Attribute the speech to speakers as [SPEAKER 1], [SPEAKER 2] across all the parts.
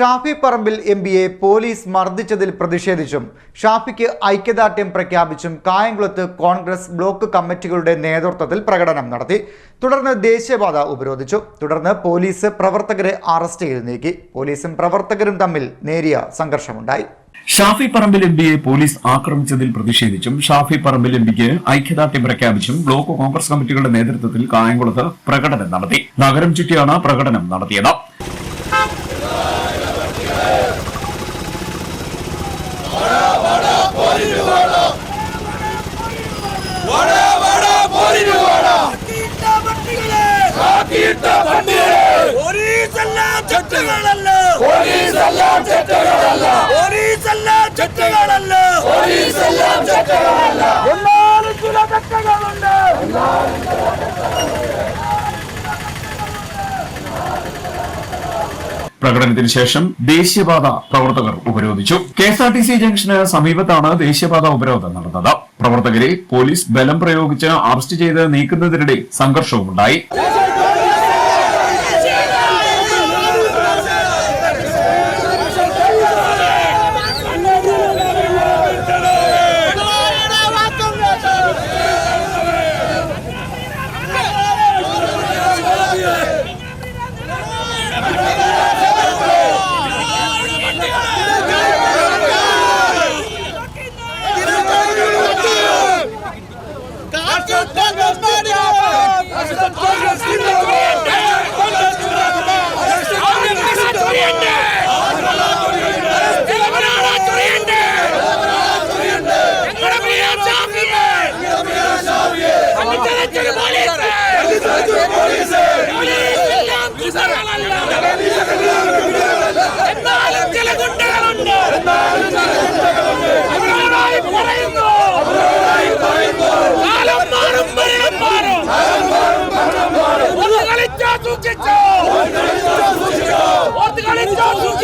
[SPEAKER 1] Shafi Parambil M പിയെ police മർദ്ദിച്ചതിൽ പ്രതിഷേധിച്ചും ഷാഫിക്ക് ഐക്യദാർഢ്യം പ്രഖ്യാപിച്ചും കായംകുളത്ത് കോൺഗ്രസ് ബ്ലോക്ക് കമ്മിറ്റികളുടെ നേതൃത്വത്തിൽ പ്രകടനം നടത്തി. തുടർന്ന് ദേശീയപാത ഉപരോധിച്ചു. തുടർന്ന് പോലീസ് പ്രവർത്തകരെ അറസ്റ്റ് ചെയ്ത് നീക്കി. പോലീസും പ്രവർത്തകരും തമ്മിൽ നേരിയ സംഘർഷമുണ്ടായി.
[SPEAKER 2] ഷാഫി പറമ്പിൽ എം പിയെ പോലീസ് ആക്രമിച്ചതിൽ പ്രതിഷേധിച്ചും ഷാഫി പറമ്പിൽ എം പിക്ക് ഐക്യദാർഢ്യം പ്രഖ്യാപിച്ചും ബ്ലോക്ക് കോൺഗ്രസ് കമ്മിറ്റികളുടെ നേതൃത്വത്തിൽ കായംകുളത്ത് പ്രകടനം നടത്തി. നഗരം ചുറ്റിയാണ് പ്രകടനം നടത്തിയത്.
[SPEAKER 3] പോലീസെല്ലാം ചെറ്റുകളല്ല. പോലീസെല്ലാം ചെറ്റുകളല്ല. എന്നാലും ചില തെറ്റുകളുണ്ട്.
[SPEAKER 2] പ്രകടനത്തിന് ശേഷം ദേശീയപാത പ്രവർത്തകർ ഉപരോധിച്ചു. K S R T C junction സമീപത്താണ് ദേശീയപാത ഉപരോധം നടന്നത്. പ്രവർത്തകരെ പോലീസ് ബലം പ്രയോഗിച്ച് അറസ്റ്റ് ചെയ്ത് നീക്കുന്നതിനിടെ സംഘർഷവുമുണ്ടായി.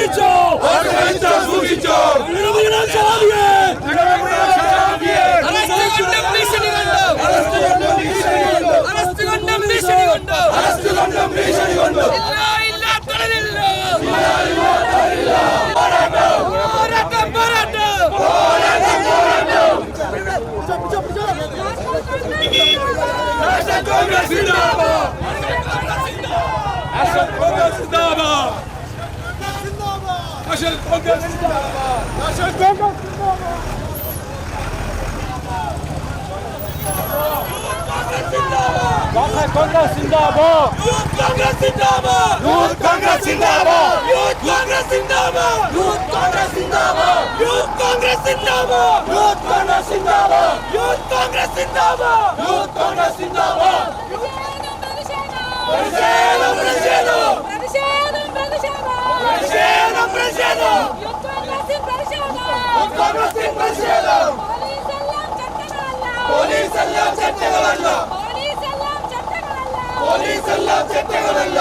[SPEAKER 3] സൂക്ഷിച്ചോ സൂക്ഷിച്ചോ Asıl Kongres Zindabad! Asıl Kongres Zindabad! ഭീഷണി കൊണ്ടും ഇല്ല ഇല്ല തടലില്ല പോരാട്ടം പോരാട്ടം യൂത്ത് കോൺഗ്രസ് സിന്ദാബാദ് യൂത്ത് കോൺഗ്രസ് സിന്ദാബാദ് യൂത്ത് കോൺഗ്രസ് സിന്ദാബാദ് യൂത്ത് കോൺഗ്രസ് സിന്ദാബാദ് യൂത്ത് കോൺഗ്രസ് സിന്ദാബാദ് യൂത്ത് കോൺഗ്രസ് സിന്ദാബാദ് യൂത്ത് കോൺഗ്രസ് സിന്ദാബാദ് യൂത്ത് കോൺഗ്രസ് സിന്ദാബാദ് എല്ലാം ചെറ്റകളല്ല പോലീസ് എല്ലാം ചെറ്റകളല്ല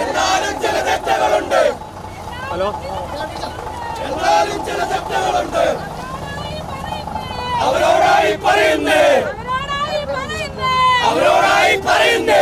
[SPEAKER 3] എന്നാലും ചില തെറ്റുകളുണ്ട് എന്നാലും ചില തെറ്റുകളുണ്ട് അവരോടായി പറയുന്നേ. അവരോടായി പറയുന്നേ.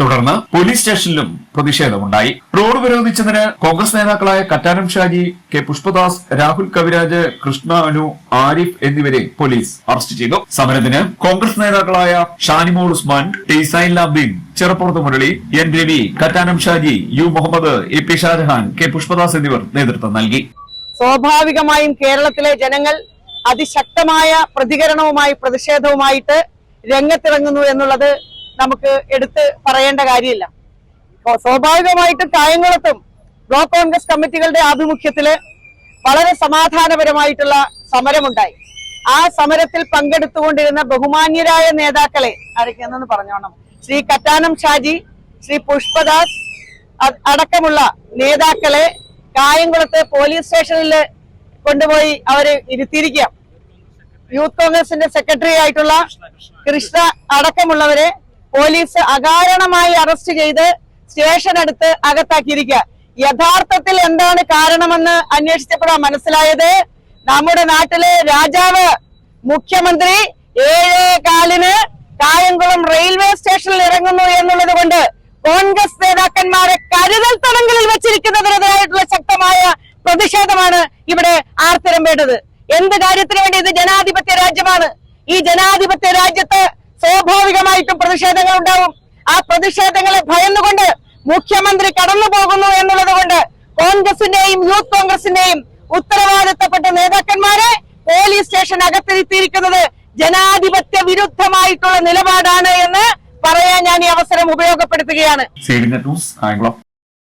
[SPEAKER 2] തുടർന്ന് പോലീസ് സ്റ്റേഷനിലും പ്രതിഷേധമുണ്ടായി. റോഡ് വിരോധിച്ചതിന് കോൺഗ്രസ് നേതാക്കളായ കറ്റാനം ഷാജി കെ പുഷ്പദാസ് രാഹുൽ കവിരാജ് കൃഷ്ണ അനു ആരിഫ് എന്നിവരെ പോലീസ് അറസ്റ്റ് ചെയ്തു. സമരത്തിന് കോൺഗ്രസ് നേതാക്കളായ ഷാനിമോൾ ഉസ്മാൻ ടെയ്സൈൻ ലാബിൻ ചെറുപ്പുറത്ത് Murali N Ravi Kattanam Shaji U Muhammad A P Shajahan K Pushpadas എന്നിവർ നേതൃത്വം നൽകി.
[SPEAKER 3] സ്വാഭാവികമായും കേരളത്തിലെ ജനങ്ങൾ അതിശക്തമായ പ്രതികരണവുമായി പ്രതിഷേധവുമായിട്ട് രംഗത്തിറങ്ങുന്നു എന്നുള്ളത് നമുക്ക് എടുത്ത് പറയേണ്ട കാര്യമില്ല. സ്വാ- സ്വാഭാവികമായിട്ടും കായംകുളത്തും ബ്ലോക്ക് കോൺഗ്രസ് കമ്മിറ്റികളുടെ ആഭിമുഖ്യത്തിൽ വളരെ സമാധാനപരമായിട്ടുള്ള സമരമുണ്ടായി. ആ സമരത്തിൽ പങ്കെടുത്തുകൊണ്ടിരുന്ന ബഹുമാന്യരായ നേതാക്കളെ ആരൊക്കെയാണെന്ന് പറഞ്ഞോണം. ശ്രീ കറ്റാനം ഷാജി ശ്രീ പുഷ്പദാസ് അടക്കമുള്ള നേതാക്കളെ കായംകുളത്ത് പോലീസ് സ്റ്റേഷനിൽ കൊണ്ടുപോയി അവർ ഇരുത്തിയിരിക്കുക. യൂത്ത് കോൺഗ്രസിന്റെ സെക്രട്ടറി ആയിട്ടുള്ള കൃഷ്ണ അടക്കമുള്ളവരെ പോലീസ് അകാരണമായി അറസ്റ്റ് ചെയ്ത് സ്റ്റേഷൻ അടുത്ത് അകത്താക്കിയിരിക്കുക. യഥാർത്ഥത്തിൽ എന്താണ് കാരണമെന്ന് അന്വേഷിച്ചപ്പോഴാണ് മനസ്സിലായത്? നമ്മുടെ നാട്ടിലെ രാജാവ് മുഖ്യമന്ത്രി കാര്യത്തിന് വേണ്ടി ഇത് ജനാധിപത്യ രാജ്യമാണ്. ഈ ജനാധിപത്യ രാജ്യത്ത് സ്വാഭാവികമായിട്ടും പ്രതിഷേധങ്ങൾ ഉണ്ടാവും ആ പ്രതിഷേധങ്ങളെ ഭയന്നുകൊണ്ട് മുഖ്യമന്ത്രി കടന്നു പോകുന്നു എന്നുള്ളത് കൊണ്ട് കോൺഗ്രസിന്റെയും യൂത്ത് കോൺഗ്രസിന്റെയും ഉത്തരവാദിത്തപ്പെട്ട നേതാക്കന്മാരെ പോലീസ് സ്റ്റേഷൻ അകത്തിരുത്തിയിരിക്കുന്നത് ജനാധിപത്യ വിരുദ്ധമായിട്ടുള്ള നിലപാടാണ് എന്ന് പറയാൻ ഞാൻ ഈ അവസരം ഉപയോഗപ്പെടുത്തുകയാണ്.